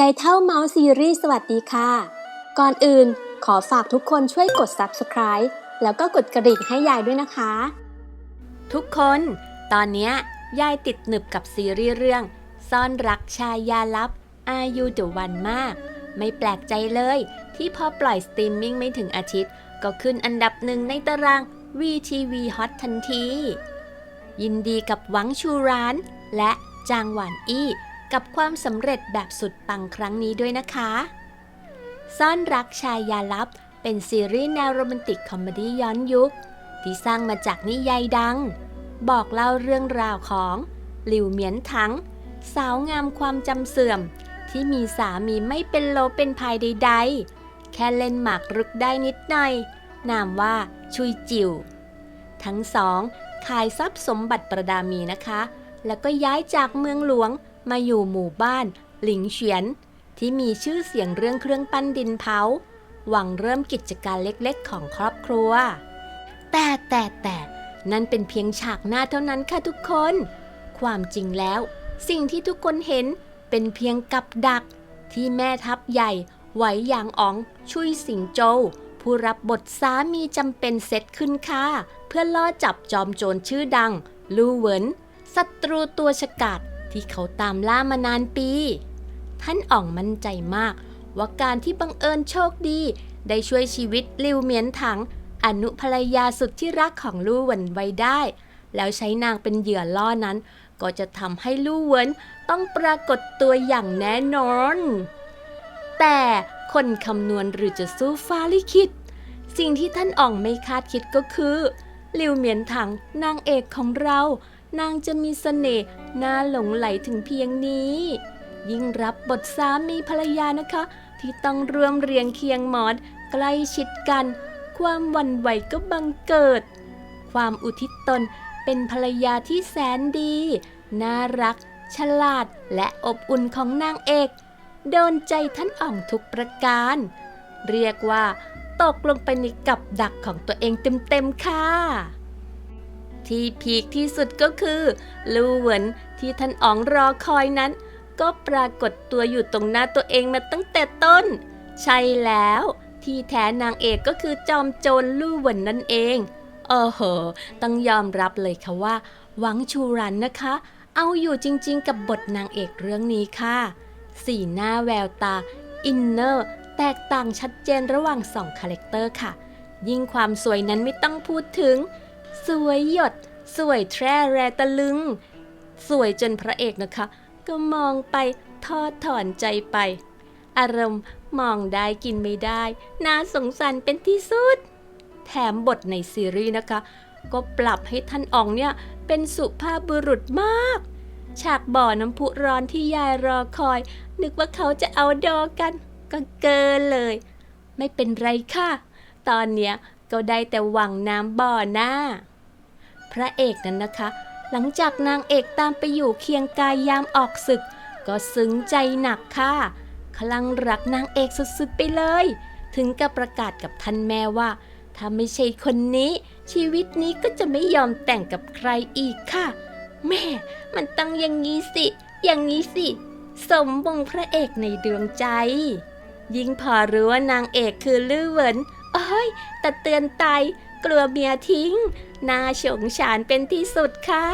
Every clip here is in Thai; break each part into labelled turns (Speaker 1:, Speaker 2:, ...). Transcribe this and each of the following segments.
Speaker 1: ยายเท่าเมาส์ซีรีส์สวัสดีค่ะ ก่อนอื่นขอฝากทุกคนช่วยกด subscribe แล้วก็กดกระดิ่งให้ยายด้วยนะคะ
Speaker 2: ทุกคน ตอนนี้ยยายติดหนึบกับซีรีส์เรื่อง ซ่อนรักชายยาลับอายุเดวันมาก ไม่แปลกใจเลย ที่พอปล่อยสตรีมมิ่งไม่ถึงอาทิตย์ ก็ขึ้นอันดับหนึ่งในตาราง VTV Hot ทันที ยินดีกับหวังชูราน และจางหวานอี้ กับความสำเร็จแบบสุดปังครั้งนี้ด้วยนะคะ ซ่อนรักชายยาลับ เป็นซีรีส์แนวโรแมนติกคอมเมดี้ย้อนยุค ที่สร้างมาจากนิยายดัง บอกเล่าเรื่องราวของหลิวเหมียนถัง สาวงามความจำเสื่อม ที่มีสามีไม่เป็นโลเป็นภายใดๆ แค่เล่นหมากรุกได้นิดหน่อย นามว่าชุยจิว ทั้งสองขายทรัพย์สมบัติประดามีนะคะ แล้วก็ย้ายจากเมืองหลวง มาอยู่หมู่บ้าน หลิงเฉียน ที่มีชื่อเสียงเรื่องเครื่องปั้นดินเผา หวังเริ่มกิจการเล็กๆ ของครอบครัว แต่แต่แต่นั่นเป็นเพียงฉากหน้าเท่านั้นค่ะทุกคน ความจริงแล้ว สิ่งที่ทุกคนเห็นเป็นเพียงกับดัก ที่แม่ทัพใหญ่ไหวหยางอ๋อง ชุยสิงโจวผู้รับบทสามีจำเป็นเซตขึ้นค่ะ เพื่อล่อจับจอมโจรชื่อดัง ลู่เหวินศัตรูตัวฉกาจ ที่เขาตามล่ามานานปี ท่านอ่องมั่นใจมาก ว่าการที่บังเอิญโชคดี ได้ช่วยชีวิตลิวเหมียนถัง อนุภรรยาสุดที่รักของลู่เหวินไว้ได้ แล้วใช้นางเป็นเหยื่อล่อนั้น ก็จะทำให้ลู่เหวินต้องปรากฏตัวอย่างแน่นอน แต่คนคำนวณหรือจะสู้ฟ้าลิขิตสิ่งที่ท่านอ่องไม่คาดคิดก็คือลิวเหมียนถังนางเอกของเรา นางจะมีเสน่ห์น่าหลงไหลถึงเพียงนี้ ยิ่งรับบทสามีภรรยานะคะ ที่ต้องร่วมเรียงเคียงหมอนใกล้ชิดกัน ความวันไหวก็บังเกิด ความอุทิศตนเป็นภรรยาที่แสนดี น่ารัก ฉลาดและอบอุ่นของนางเอกโดนใจท่านอ่องทุกประการ เรียกว่า ตกลงไปในกับดักของตัวเองเต็มๆค่ะ ที่พีคที่สุดก็คือ ลูเหวินที่ท่านอ๋องรอคอยนั้น ก็ปรากฏตัวอยู่ตรงหน้าตัวเองมาตั้งแต่ต้น ใช่แล้วที่แท้นางเอกก็คือจอมโจรลู่เหวินนั่นเองเออเหอต้องยอมรับเลยค่ะว่า หวังชูรันนะคะ เอาอยู่จริงๆ กับบทนางเอกเรื่องนี้ค่ะ สีหน้าแววตา อินเนอร์ แตกต่างชัดเจนระหว่างสองคาแรคเตอร์ค่ะ ยิ่งความสวยนั้นไม่ต้องพูดถึง สวยหยด สวยแทร่แรตะลึง สวยจนพระเอกนะคะ ก็มองไปทอดถอนใจไป อารมณ์มองได้กินไม่ได้น่าสงสารเป็นที่สุด แถมบทในซีรีส์นะคะ ก็ปรับให้ท่านอองเนี่ย เป็นสุภาพบุรุษมาก ฉากบ่อน้ำพุร้อนที่ยายรอคอย นึกว่าเขาจะเอาดอกัน ก็เกินเลย ไม่เป็นไรค่ะ ตอนเนี้ย ก็ได้แต่หวังน้ำบ่อหน้า พระเอกนั้นนะคะ หลังจากนางเอกตามไปอยู่เคียงกายยามออกศึก ก็ซึ้งใจหนักค่ะ คลั่งรักนางเอกสุดๆไปเลย ถึงกับประกาศกับท่านแม่ว่า ถ้าไม่ใช่คนนี้ ชีวิตนี้ก็จะไม่ยอมแต่งกับใครอีกค่ะ แม่ มันต้องอย่างนี้สิ อย่างนี้สิ สมบงพระเอกในดวงใจยิ่งพอรู้ว่านางเอกคือลื่อเหวิน โอ้ยแต่เตือนไตกลัวเมียทิ้ง น่าสงสารเป็นที่สุดค่ะ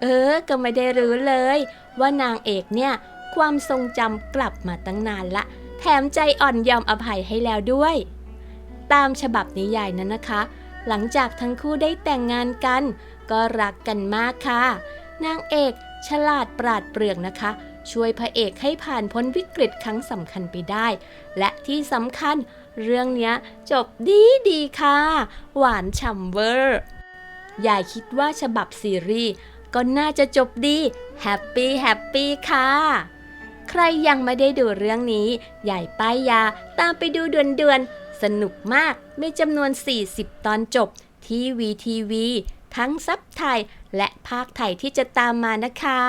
Speaker 2: เออ ก็ไม่ได้รู้เลย ว่านางเอกเนี่ย ความทรงจำกลับมาตั้งนานละ แถมใจอ่อนยอมอภัยให้แล้วด้วย ตามฉบับนิยายนั้นนะคะ หลังจากทั้งคู่ได้แต่งงานกัน ก็รักกันมากค่ะ นางเอกฉลาดปราดเปรื่องนะคะ ช่วยพระเอกให้ผ่านพ้นวิกฤตครั้งสำคัญไปได้ และที่สำคัญเรื่องนี้จบดีดีๆค่ะ หวานฉ่ำเวอร์ยายคิดว่าฉบับซีรีส์ก็น่าจะจบดีแฮปปี้แฮปปี้ค่ะ ใครยังไม่ได้ดูเรื่องนี้ใหญ่ป้ายยาตามไปดูด่วนๆ สนุกมากมีจำนวน 40 ตอนจบที่วีทีวีทั้งซับไทยและภาคไทยที่จะตามมานะคะ